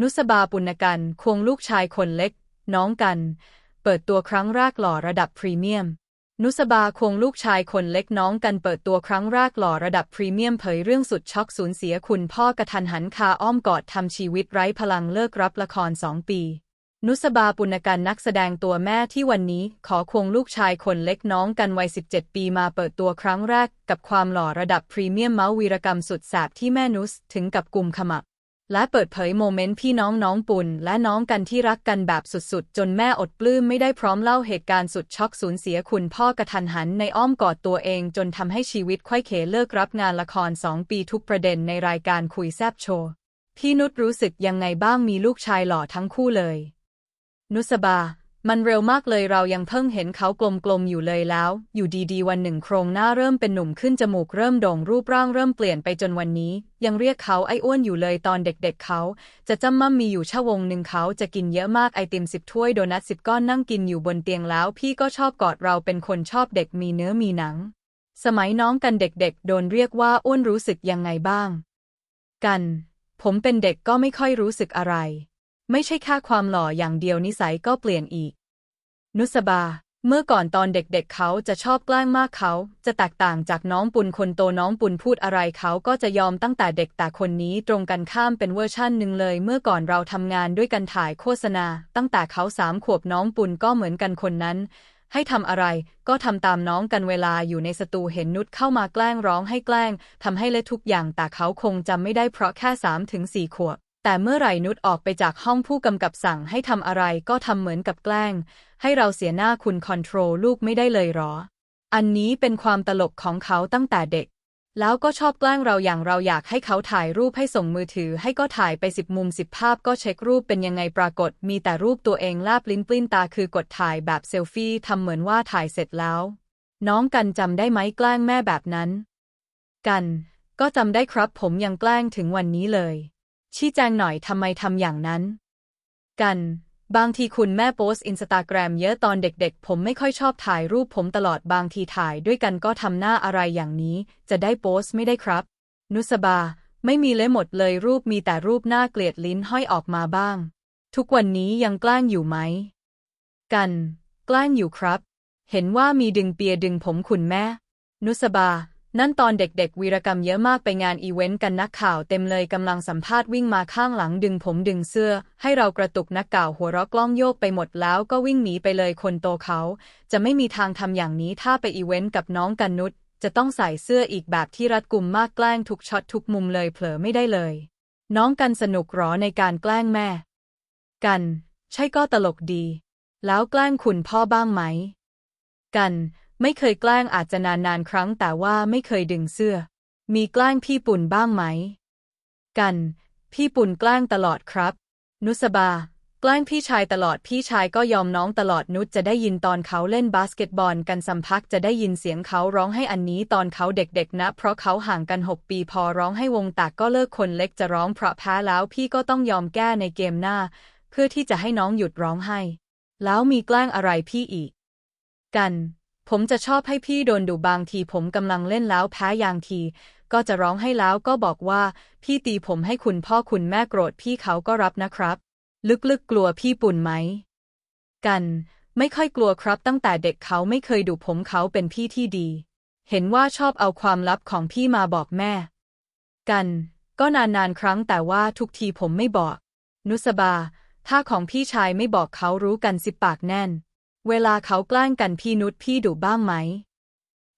นุสบาปุณกันควงลูกชายคนเล็ก น้องกัน เปิดตัวครั้งแรกหล่อระดับพรีเมียม นุสบาควงลูกชายคนเล็กน้องกันเปิดตัวครั้งแรกหล่อระดับพรีเมียมเผยเรื่องสุดช็อกสูญเสียคุณพ่อกระทันหันคาอ้อมกอดทำชีวิตไร้พลังเลิกรับละครสองปี นุสบาปุณกันนักแสดงตัวแม่ที่วันนี้ขอควงลูกชายคนเล็กน้องกันวัย 17 ปีมาเปิดตัวครั้งแรก กับความหล่อระดับพรีเมียมเมาส์วีรกรรมสุดแสบที่แม่นุสถึงกับกลุ่มขมับ และเปิดเผยโมเมนต์พี่น้องน้องปุนและน้องกันที่รักกันแบบสุดๆ จนแม่อดปลื้มไม่ได้พร้อมเล่าเหตุการณ์สุดช็อกสูญเสียคุณพ่อกระทันหันในอ้อมกอดตัวเองจนทำให้ชีวิตค่อยเขเลิกรับงานละครสองปีทุกประเด็นในรายการคุยแซบโชว์ พี่นุชรู้สึกยังไงบ้างมีลูกชายหล่อทั้งคู่เลย นุสบา มันเร็วมากเลยเรายังเพิ่งเห็นเขากลมๆอยู่เลยแล้ว อยู่ดีๆ วันหนึ่งโครงหน้าเริ่มเป็นหนุ่มขึ้นจมูกเริ่มโด่งรูปร่างเริ่มเปลี่ยนไปจนวันนี้ ยังเรียกเขาไอ้อ้วนอยู่เลยตอนเด็กๆเขา จะจำมั่มมีอยู่ชั่วโมงหนึ่งเขาจะกินเยอะมากไอติมสิบถ้วยโดนัทสิบก้อนนั่งกินอยู่บนเตียงแล้ว พี่ก็ชอบกอดเราเป็นคนชอบเด็กมีเนื้อมีหนัง สมัยน้องกันเด็กๆ โดนเรียกว่าอ้วนรู้สึกยังไงบ้าง กัน ผมเป็นเด็กก็ไม่ค่อยรู้สึกอะไร ไม่ใช่แค่ความหล่ออย่างเดียวนิสัยก็เปลี่ยนอีก นุสบา เมื่อก่อนตอนเด็กๆเเขาจะชอบแกล้งมากเขา จะแตกต่างจากน้องปุนคนโตน้องปุนพูดอะไรเขาก็จะยอมตั้งแต่เด็กแต่คนนี้ตรงกันข้ามเป็นเวอร์ชั่นหนึ่งเลย เมื่อก่อนเราทำงานด้วยกันถ่ายโฆษณา ตั้งแต่เขาสามขวบน้องปุนก็เหมือนกันคนนั้นให้ทำอะไรก็ทำตามน้องกันเวลาอยู่ในสตูเห็นนุชเข้ามาแกล้งร้องให้แกล้งทำให้เละทุกอย่างแต่เขาคงจำไม่ได้เพราะแค่สามถึงสี่ขวบ แต่เมื่อไหร่นุชออกไปจากห้องผู้กำกับสั่งให้ทำอะไรก็ทำเหมือนกับแกล้ง ให้เราเสียหน้าคุณคอนโทรลลูกไม่ได้เลยหรอ อันนี้เป็นความตลกของเขาตั้งแต่เด็ก แล้วก็ชอบแกล้งเราอย่างเราอยากให้เขาถ่ายรูปให้ส่งมือถือให้ก็ถ่ายไปสิบมุมสิบภาพก็เช็ครูปเป็นยังไงปรากฏ มีแต่รูปตัวเองลาบลิ้นปลิ้นตาคือกดถ่ายแบบเซลฟี่ทำเหมือนว่าถ่ายเสร็จแล้ว น้องกันจำได้ไหมแกล้งแม่แบบนั้น กัน ก็จำได้ครับผมยังแกล้งถึงวันนี้เลย ชี้แจงหน่อยทำไมทำอย่างนั้น กัน บางทีคุณแม่โพสต์อินสตาแกรมเยอะตอนเด็กๆ ผมไม่ค่อยชอบถ่ายรูปผมตลอดบางทีถ่ายด้วยกันก็ทำหน้าอะไรอย่างนี้ จะได้โพสต์ไม่ได้ครับ นุสบา ไม่มีเลยหมดเลยรูปมีแต่รูปหน้าเกลียดลิ้นห้อยออกมาบ้าง ทุกวันนี้ยังกล้งอยู่ไหม กัน กล้งอยู่ครับ เห็นว่ามีดึงเปียดึงผมคุณแม่ นุสบา นั่นตอนเด็กๆ วีรกรรมเยอะมากไปงานอีเวนต์กันนักข่าวเต็มเลยกำลังสัมภาษณ์วิ่งมาข้างหลังดึงผมดึงเสื้อ ให้เรากระตุกนักข่าวหัวเราะกล้องโยกไปหมดแล้วก็วิ่งหนีไปเลยคนโตเขา จะไม่มีทางทำอย่างนี้ถ้าไปอีเวนต์กับน้องกันนุชจะต้องใส่เสื้ออีกแบบที่รัดกุมมากแกล้งทุกช็อตทุกมุมเลยเผลอไม่ได้เลย น้องกันสนุกหรอในการแกล้งแม่ กัน ใช่ก็ตลกดี แล้วแกล้งคุณพ่อบ้างไหม กัน ไม่เคยแกล้งอาจจะนานๆครั้งแต่ว่าไม่เคยดึงเสื้อ มีแกล้งพี่ปุ่นบ้างไหม กัน พี่ปุ่นแกล้งตลอดครับ นุสบา แกล้งพี่ชายตลอดพี่ชายก็ยอมน้องตลอดนุชจะได้ยินตอนเขาเล่นบาสเกตบอลกันสัมพักจะได้ยินเสียงเขาร้องให้อันนี้ตอนเขาเด็กๆนะ เพราะเขาห่างกัน6ปีพอร้องให้วงแตกก็เลิกคนเล็กจะร้องเพราะแพ้แล้วพี่ก็ต้องยอมแก้ในเกมหน้า เพื่อที่จะให้น้องหยุดร้องให้ แล้วมีแกล้งอะไรพี่อีก กัน ผมจะชอบให้พี่โดนดุบางทีผมกำลังเล่นแล้วแพ้ยางที ก็จะร้องให้แล้วก็บอกว่าพี่ตีผมให้คุณพ่อคุณแม่โกรธพี่เขาก็รับนะครับ ลึกๆกลัวพี่ปุ่นไหม กัน ไม่ค่อยกลัวครับตั้งแต่เด็กเขาไม่เคยดุผมเขาเป็นพี่ที่ดี เห็นว่าชอบเอาความลับของพี่มาบอกแม่ กัน ก็นานๆครั้งแต่ว่าทุกทีผมไม่บอก นุสบา ถ้าของพี่ชายไม่บอกเขารู้กันสิปากแน่น เวลาเขาแกล้งกันพี่นุชพี่ดุบ้างไหม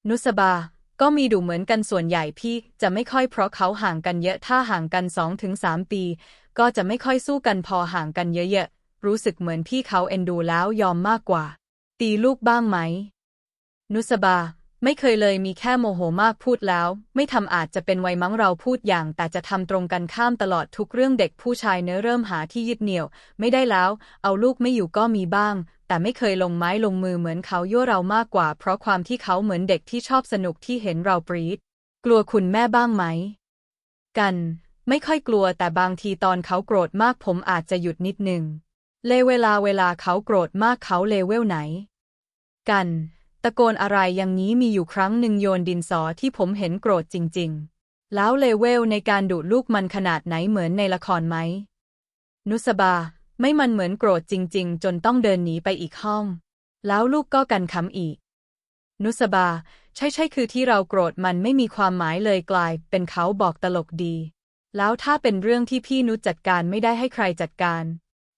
นุสบา ก็มีดุเหมือนกันส่วนใหญ่พี่จะไม่ค่อยเพราะเขาห่างกันเยอะถ้าห่างกันสองถึงสามปี ก็จะไม่ค่อยสู้กันพอห่างกันเยอะๆรู้สึกเหมือนพี่เขาเอ็นดูแล้วยอมมากกว่า ตีลูกบ้างไหม นุสบา ไม่เคยเลยมีแค่โมโหมากพูดแล้ว ไม่ทำอาจจะเป็นวัยมั้งเราพูดอย่าง แต่จะทำตรงกันข้ามตลอดทุกเรื่องเด็กผู้ชายเนื้อเริ่มหาที่ยึดเหนี่ยว ไม่ได้แล้ว เอาลูกไม่อยู่ก็มีบ้าง แต่ไม่เคยลงไม้ลงมือเหมือนเขายั่วเรามากกว่า เพราะความที่เขาเหมือนเด็กที่ชอบสนุกที่เห็นเราปรีดกลัวคุณแม่บ้างไหม กัน ไม่ค่อยกลัวแต่บางทีตอนเขาโกรธมากผมอาจจะหยุดนิดนึงเลเวลาเวลาเขาโกรธมากเขาเลเวลไหน กัน ตะโกนอะไรอย่างนี้มีอยู่ครั้งหนึ่งโยนดินสอที่ผมเห็นโกรธจริง ๆ แล้วเลเวลในการดุลูกมันขนาดไหนเหมือนในละครไหม นุสบา ไม่มันเหมือนโกรธจริง ๆ จนต้องเดินหนีไปอีกห้อง แล้วลูกก็กันคำอีก นุสบา ใช่ใช่คือที่เราโกรธมันไม่มีความหมายเลยกลาย เป็นเขาบอกตลกดี แล้วถ้าเป็นเรื่องที่พี่นุจัดการไม่ได้ให้ใครจัดการ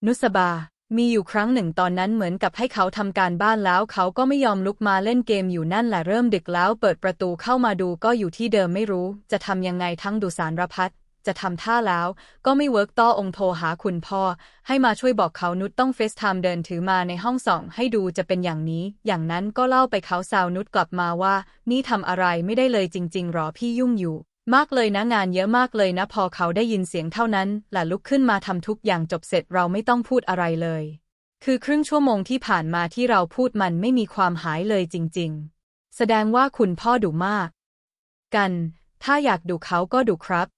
นุสบา มีอยู่ครั้งหนึ่งตอนนั้นเหมือนกับให้เขาทำการบ้านแล้ว เขาก็ไม่ยอมลุกมาเล่นเกมอยู่นั่นแหละเริ่มดึกแล้ว เปิดประตูเข้ามาดูก็อยู่ที่เดิมไม่รู้ จะทำยังไงทั้งดูสารพัดจะทำท่าแล้ว ก็ไม่เวิร์กต้อองค์โทรหาคุณพ่อ ให้มาช่วยบอกเขานุชต้องเฟซไทม์เดินถือมาในห้องส่อง ให้ดูจะเป็นอย่างนี้ อย่างนั้นก็เล่าไปเขาสาวนุชกลับมาว่า นี่ทำอะไรไม่ได้เลยจริงๆหรอพี่ยุ่งอยู่ มากเลยนะงานเยอะมากเลยนะ พอเขาได้ยินเสียงเท่านั้นแหละลุกขึ้นมาทำทุกอย่างจบเสร็จเราไม่ต้องพูดอะไรเลย คือครึ่งชั่วโมงที่ผ่านมาที่เราพูดมันไม่มีความหายเลยจริง ๆ แสดงว่าคุณพ่อดุมาก กัน ถ้าอยากดุเขาก็ดุครับ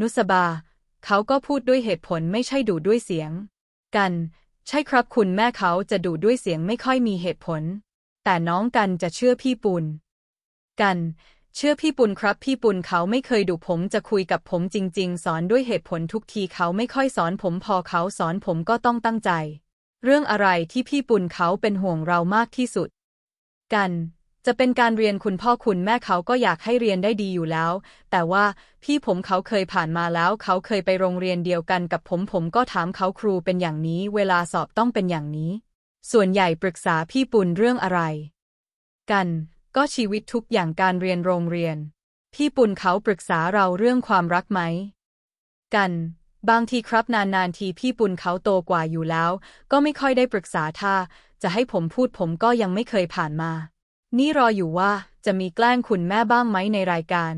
นุสบา เขาก็พูดด้วยเหตุผลไม่ใช่ดุด้วยเสียง กัน ใช่ครับคุณแม่เขาจะดุด้วยเสียงไม่ค่อยมีเหตุผล แต่น้องกันจะเชื่อพี่ปุณกัน เชื่อพี่ปุณครับ พี่ปุณเขาไม่เคยดุผมจะคุยกับผมจริง ๆ สอนด้วยเหตุผลทุกทีเขาไม่ค่อยสอนผมพอเขาสอนผมก็ต้องตั้งใจ เรื่องอะไรที่พี่ปุณเขาเป็นห่วงเรามากที่สุด กัน จะเป็นการเรียนคุณพ่อคุณแม่เขาก็อยากให้เรียนได้ดีอยู่แล้ว แต่ว่าพี่ผมเขาเคยผ่านมาแล้ว เขาเคยไปโรงเรียนเดียวกันกับผมผมก็ถามเขาครูเป็นอย่างนี้ เวลาสอบต้องเป็นอย่างนี้ ส่วนใหญ่ปรึกษาพี่ปุณเรื่องอะไร กัน ก็ชีวิตทุกอย่างการเรียนโรงเรียน พี่ปุณเขาปรึกษาเราเรื่องความรักไหม กัน บางทีครับนานๆทีพี่ปุณเขาโตกว่าอยู่แล้ว ก็ไม่ค่อยได้ปรึกษาถ้า จะให้ผมพูดผมก็ยังไม่เคยผ่านมา นี่รออยู่ว่าจะมีแกล้งคุณแม่บ้างไหมในรายการ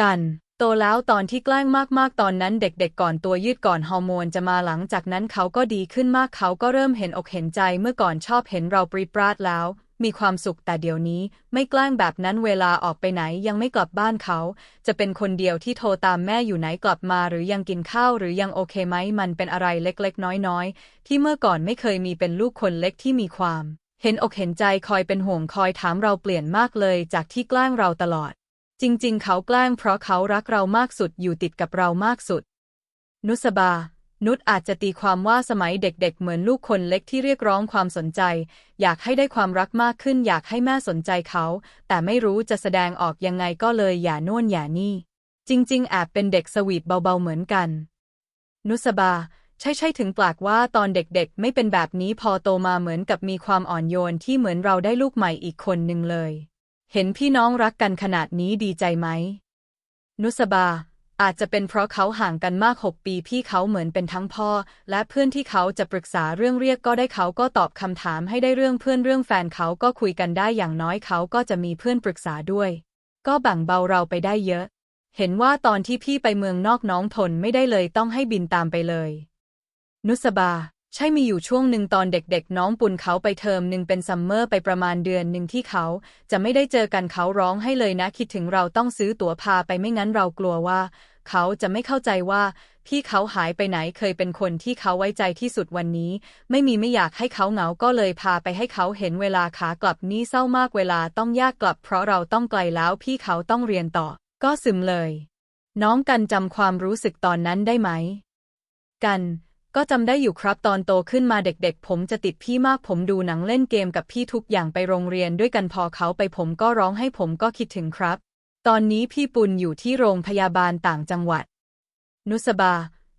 กัน โตแล้วตอนที่แกล้งมากๆ ตอนนั้นเด็กๆก่อนตัวยืดก่อนฮอร์โมนจะมาหลังจากนั้นเขาก็ดีขึ้นมากเขาก็เริ่มเห็นอกเห็นใจเมื่อก่อนชอบเห็นเราปรีปราดแล้ว มีความสุขแต่เดี๋ยวนี้ไม่แกล้งแบบนั้นเวลาออกไปไหนยังไม่กลับบ้านเขา จะเป็นคนเดียวที่โทรตามแม่อยู่ไหนกลับมาหรือยังกินข้าวหรือยังโอเคไหมมันเป็นอะไรเล็กๆ น้อยๆ ที่เมื่อก่อนไม่เคยมีเป็นลูกคนเล็กที่มีความ เห็นอกเห็นใจคอยเป็นห่วงคอยถามเราเปลี่ยนมากเลยจากที่แกล้งเราตลอด จริง ๆ เขาแกล้งเพราะเขารักเรามากสุดอยู่ติดกับเรามากสุด นุสบา นุชอาจจะตีความว่าสมัยเด็กๆ เหมือนลูกคนเล็กที่เรียกร้องความสนใจ อยากให้ได้ความรักมากขึ้น อยากให้แม่สนใจเขา แต่ไม่รู้จะแสดงออกยังไงก็เลยอย่าโน่นอย่านี่ จริงๆแอบเป็นเด็กสวีทเบาๆเหมือนกัน นุสบา ใช่ใช่ถึงปลากว่าตอนเด็กๆ ไม่เป็นแบบนี้พอโตมาเหมือนกับมีความอ่อนโยนที่เหมือนเราได้ลูกใหม่อีกคนหนึ่งเลย เห็นพี่น้องรักกันขนาดนี้ดีใจไหม นุสบา อาจจะเป็นเพราะเขาห่างกันมากหกปีพี่เขาเหมือนเป็นทั้งพ่อ และเพื่อนที่เขาจะปรึกษาเรื่องเรียกก็ได้เขาก็ตอบคำถามให้ได้เรื่องเพื่อนเรื่องแฟนเขาก็คุยกันได้อย่างน้อยเขาก็จะมีเพื่อนปรึกษาด้วย ก็แบ่งเบาเราไปได้เยอะ เห็นว่าตอนที่พี่ไปเมืองนอกน้องทนไม่ได้เลยต้องให้บินตามไปเลย นุสบา ใช่มีอยู่ช่วงหนึ่งตอนเด็กๆ น้องปุ่นเขาไปเทอมหนึ่งเป็นซัมเมอร์ไปประมาณเดือนหนึ่งที่เขาจะไม่ได้เจอกันเขาร้องให้เลยนะคิดถึงเราต้องซื้อตั๋วพาไปไม่งั้นเรากลัวว่า เขาจะไม่เข้าใจว่าพี่เขาหายไปไหนเคยเป็นคนที่เขาไว้ใจที่สุดวันนี้ ไม่มีไม่อยากให้เขาเหงาก็เลยพาไปให้เขาเห็นเวลาขากลับนี้เศร้ามากเวลาต้องยากกลับ เพราะเราต้องไกลแล้วพี่เขาต้องเรียนต่อ ก็ซึมเลย น้องกันจำความรู้สึกตอนนั้นได้ไหม กัน ก็จำได้อยู่ครับตอนโตขึ้นมาเด็กๆ ผมจะติดพี่มากผมดูหนังเล่นเกมกับพี่ทุกอย่างไปโรงเรียนด้วยกันพอเขาไปผมก็ร้องให้ผมก็คิดถึงครับ ตอนนี้พี่ปุณอยู่ที่โรงพยาบาลต่างจังหวัด นุสบา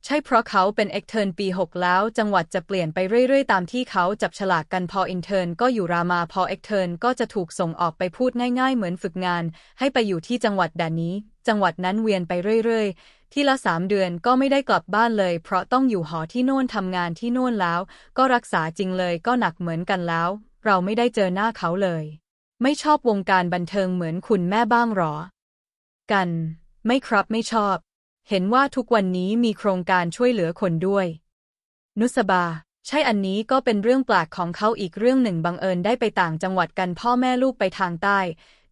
ใช่เพราะเขาเป็นเอ็กเทิร์นปี 6 แล้ว จังหวัดจะเปลี่ยนไปเรื่อยๆ ตามที่เขาจับฉลากกันพออินเทอร์นก็อยู่รามาพอเอ็กเทิร์นก็จะถูกส่งออกไปพูดง่ายๆ เหมือนฝึกงาน ให้ไปอยู่ที่จังหวัดด่านนี้ จังหวัดนั้นเวียนไปเรื่อยๆ ที่ละสามเดือนก็ไม่ได้กลับบ้านเลย เพราะต้องอยู่หอที่โน่นทำงานที่โน่นแล้ว ก็รักษาจริงเลยก็หนักเหมือนกันแล้ว เราไม่ได้เจอหน้าเขาเลย ไม่ชอบวงการบันเทิงเหมือนคุณแม่บ้างหรอ กัน ไม่ครับไม่ชอบ เห็นว่าทุกวันนี้มีโครงการช่วยเหลือคนด้วย นุสบา ใช่อันนี้ก็เป็นเรื่องแปลกของเขาอีกเรื่องหนึ่งบังเอิญได้ไปต่างจังหวัดกันพ่อแม่ลูกไปทางใต้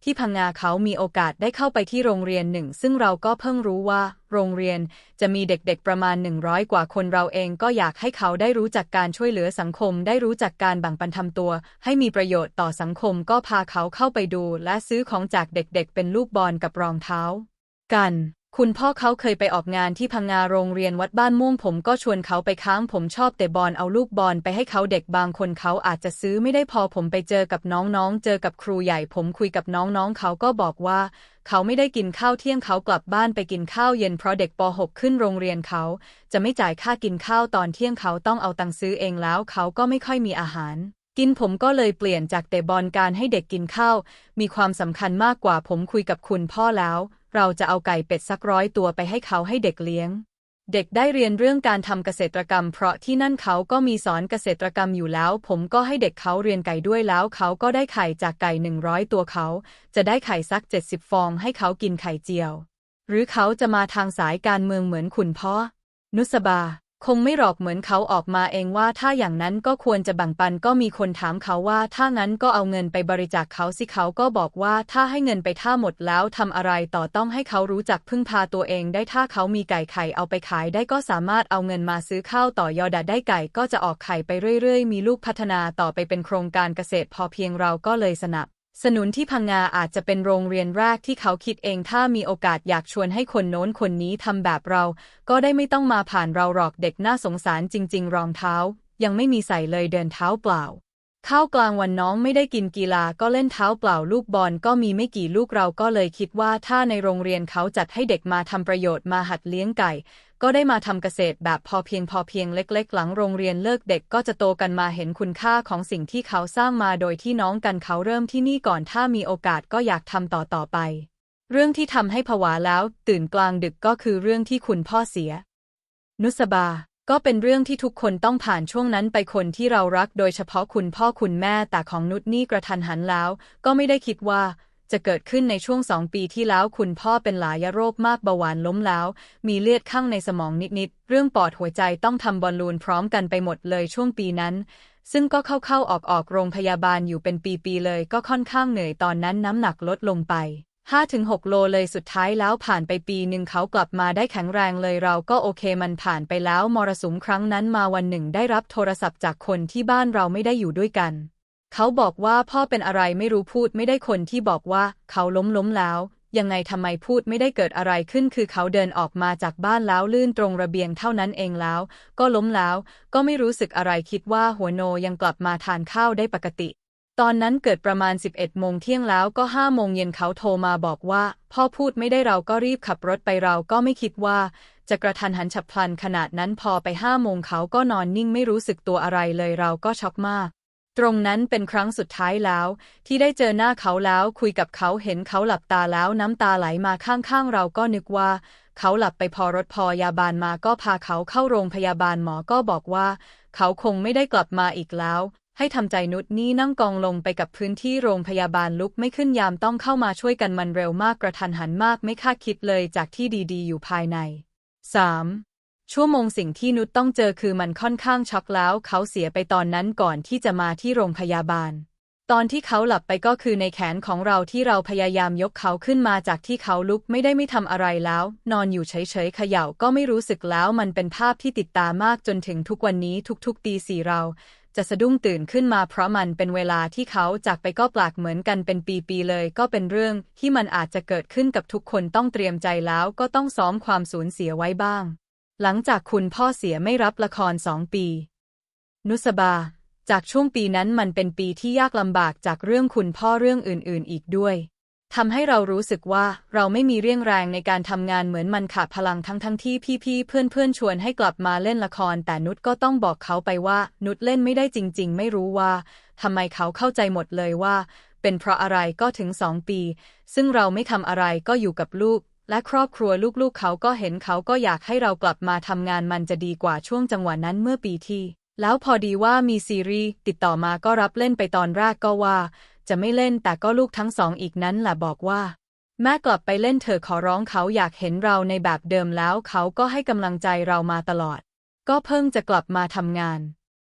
ที่พังงาเขามีโอกาสได้เข้าไปที่โรงเรียนหนึ่ง ซึ่งเราก็เพิ่งรู้ว่า โรงเรียนจะมีเด็กๆประมาณ 100 กว่าคนเราเองก็อยากให้เขาได้รู้จักการช่วยเหลือสังคม ได้รู้จักการแบ่งปันทำตัว ให้มีประโยชน์ต่อสังคมก็พาเขาเข้าไปดู และซื้อของจากเด็กๆ เป็นลูกบอลกับรองเท้า กัน คุณพ่อเขาเคยไปออกงานที่พังงาโรงเรียนวัดบ้านม่วงผมก็ชวนเขาไปค้างผมชอบเตะบอลเอาลูกบอลไปให้เขาเด็กบางคนเขาอาจจะซื้อไม่ได้พอผมไปเจอกับน้องๆ เจอกับครูใหญ่ผมคุยกับน้องๆ เขาก็บอกว่า เขาไม่ได้กินข้าวเที่ยงเขากลับบ้านไปกินข้าวเย็นเพราะเด็กป .6 ขึ้นโรงเรียนเขา จะไม่จ่ายค่ากินข้าวตอนเที่ยงเขาต้องเอาตังค์ซื้อเองแล้วเขาก็ไม่ค่อยมีอาหารกินผมก็เลยเปลี่ยนจากเตะบอลการให้เด็กกินข้าว มีความสำคัญมากกว่าผมคุยกับคุณพ่อแล้ว เราจะเอาไก่เป็ดสักร้อยตัวไปให้เขาให้เด็กเลี้ยง เด็กได้เรียนเรื่องการทำเกษตรกรรม เพราะที่นั่นเขาก็มีสอนเกษตรกรรมอยู่แล้ว ผมก็ให้เด็กเขาเรียนไก่ด้วยแล้ว เขาก็ได้ไข่จากไก่หนึ่งร้อยตัวเขา จะได้ไข่สักเจ็ดสิบฟองให้เขากินไข่เจียว หรือเขาจะมาทางสายการเมืองเหมือนคุณพ่อ นุสบา คงไม่หรอกเหมือนเขาออกมาเองว่าถ้าอย่างนั้นก็ควรจะแบ่งปันก็มีคนถามเขาว่า ถ้างั้นก็เอาเงินไปบริจาคเขาสิเขาก็บอกว่าถ้าให้เงินไปท่าหมดแล้วทำอะไรต่อต้องให้เขารู้จักพึ่งพาตัวเองได้ถ้าเขามีไก่ไข่เอาไปขายได้ก็สามารถเอาเงินมาซื้อข้าวต่อยอดได้ไก่ก็จะออกไข่ไปเรื่อยๆ มีลูกพัฒนาต่อไปเป็นโครงการเกษตรพอเพียงเราก็เลยสนับ สนุนที่พังงาอาจจะเป็นโรงเรียนแรกที่เขาคิดเองถ้ามีโอกาสอยากชวนให้คนโน้นคนนี้ทำแบบเรา ก็ได้ไม่ต้องมาผ่านเราหรอกเด็กน่าสงสารจริง ๆ รองเท้า ยังไม่มีใส่เลยเดินเท้าเปล่า ข้าวกลางวันน้องไม่ได้กินกีฬาก็เล่นเท้าเปล่าลูกบอลก็มีไม่กี่ลูกเราก็เลยคิดว่าถ้าในโรงเรียนเขาจัดให้เด็กมาทำประโยชน์มาหัดเลี้ยงไก่ ก็ได้มาทำเกษตรแบบพอเพียงพอเพียงเล็ก ๆ หลังโรงเรียนเลิกเด็กก็จะโตกันมาเห็นคุณค่าของสิ่งที่เขาสร้างมาโดยที่น้องกันเขาเริ่มที่นี่ก่อนถ้ามีโอกาสก็อยากทำต่อต่อไป เรื่องที่ทำให้ผวาแล้ว ตื่นกลางดึกก็คือเรื่องที่คุณพ่อเสีย นุสบา ก็เป็นเรื่องที่ทุกคนต้องผ่านช่วงนั้นไปคนที่เรารักโดยเฉพาะคุณพ่อคุณแม่แต่ของนุชนี่กระทันหันแล้ว ก็ไม่ได้คิดว่า จะเกิดขึ้นในช่วงสองปีที่แล้วคุณพ่อเป็นหลายโรคมากเบาหวานล้มแล้ว มีเลือดข้างในสมองนิดๆ เรื่องปอดหัวใจต้องทำบอลลูนพร้อมกันไปหมดเลยช่วงปีนั้น ซึ่งก็เข้าๆออกๆโรงพยาบาลอยู่เป็นปีๆเลย ก็ค่อนข้างเหนื่อยตอนนั้นน้ำหนักลดลงไป 5-6 โลเลยสุดท้ายแล้วผ่านไปปีหนึ่งเขากลับมาได้แข็งแรงเลยเราก็โอเคมันผ่านไปแล้วมรสุมครั้งนั้นมาวันหนึ่งได้รับโทรศัพท์จากคนที่บ้านเราไม่ได้อยู่ด้วยกัน เขาบอกว่าพ่อเป็นอะไรไม่รู้พูดไม่ได้คนที่บอกว่าเขาล้มล้มแล้ว ยังไงทำไมพูดไม่ได้เกิดอะไรขึ้น คือเขาเดินออกมาจากบ้านแล้วลื่นตรงระเบียงเท่านั้นเองแล้ว ก็ล้มแล้ว ก็ไม่รู้สึกอะไรคิดว่าหัวโนยังกลับมาทานข้าวได้ปกติ ตอนนั้นเกิดประมาณ 11 โมงเที่ยงแล้วก็ 5 โมงเย็นเขาโทรมาบอกว่า พ่อพูดไม่ได้เราก็รีบขับรถไปเราก็ไม่คิดว่า จะกระทันหันฉับพลันขนาดนั้นพอไป5โมงเขาก็นอนนิ่งไม่รู้สึกตัวอะไรเลยเราก็ช็อกมาก ตรงนั้นเป็นครั้งสุดท้ายแล้ว ที่ได้เจอหน้าเขาแล้วคุยกับเขาเห็นเขาหลับตาแล้วน้ำตาไหลมาข้างๆ เราก็นึกว่า เขาหลับไปพอรถพยาบาลมาก็พาเขาเข้าโรงพยาบาลหมอก็บอกว่า เขาคงไม่ได้กลับมาอีกแล้ว ให้ทำใจนุดนี่นั่งกองลงไปกับพื้นที่โรงพยาบาลลุกไม่ขึ้นยามต้องเข้ามาช่วยกันมันเร็วมากกระทันหันมากไม่คาดคิดเลยจากที่ดีๆ อยู่ภายใน 3. ชั่วโมงสิ่งที่นุชต้องเจอคือมันค่อนข้างช็อกแล้ว เขาเสียไปตอนนั้นก่อนที่จะมาที่โรงพยาบาล ตอนที่เขาหลับไปก็คือในแขนของเราที่เราพยายามยกเขาขึ้นมาจากที่เขาลุกไม่ได้ไม่ทำอะไรแล้ว นอนอยู่เฉยๆเขย่าก็ไม่รู้สึกแล้ว มันเป็นภาพที่ติดตามากจนถึงทุกวันนี้ทุกๆตีสี่เรา จะสะดุ้งตื่นขึ้นมาเพราะมันเป็นเวลาที่เขาจากไปก็แปลกเหมือนกันเป็นปีๆเลย ก็เป็นเรื่องที่มันอาจจะเกิดขึ้นกับทุกคนต้องเตรียมใจแล้วก็ต้องซ้อมความสูญเสียไว้บ้าง หลังจากคุณพ่อเสียไม่รับละครสองปี นุสบา จากช่วงปีนั้นมันเป็นปีที่ยากลำบากจากเรื่องคุณพ่อเรื่องอื่น ๆ อีกด้วย ทำให้เรารู้สึกว่าเราไม่มีเรี่ยงแรงในการทำงานเหมือนมันขาดพลังทั้งทั้งที่พี่ๆเพื่อนๆชวนให้กลับมาเล่นละคร แต่นุชก็ต้องบอกเขาไปว่า นุชเล่นไม่ได้จริง ๆ ไม่รู้ว่าทำไมเขาเข้าใจหมดเลยว่า เป็นเพราะอะไรก็ถึงสองปี ซึ่งเราไม่ทำอะไรก็อยู่กับลูก และครอบครัวลูกๆ เขาก็เห็นเขาก็อยากให้เรากลับมาทำงานมันจะดีกว่าช่วงจังหวะนั้นเมื่อปีที่แล้วพอดีว่ามีซีรีส์ติดต่อมาก็รับเล่นไปตอนแรกก็ว่า จะไม่เล่นแต่ก็ลูกทั้งสองอีกนั้นแหละบอกว่า แม่กลับไปเล่นเถอะขอร้องเขาอยากเห็นเราในแบบเดิมแล้วเขาก็ให้กำลังใจเรามาตลอด ก็เพิ่งจะกลับมาทำงาน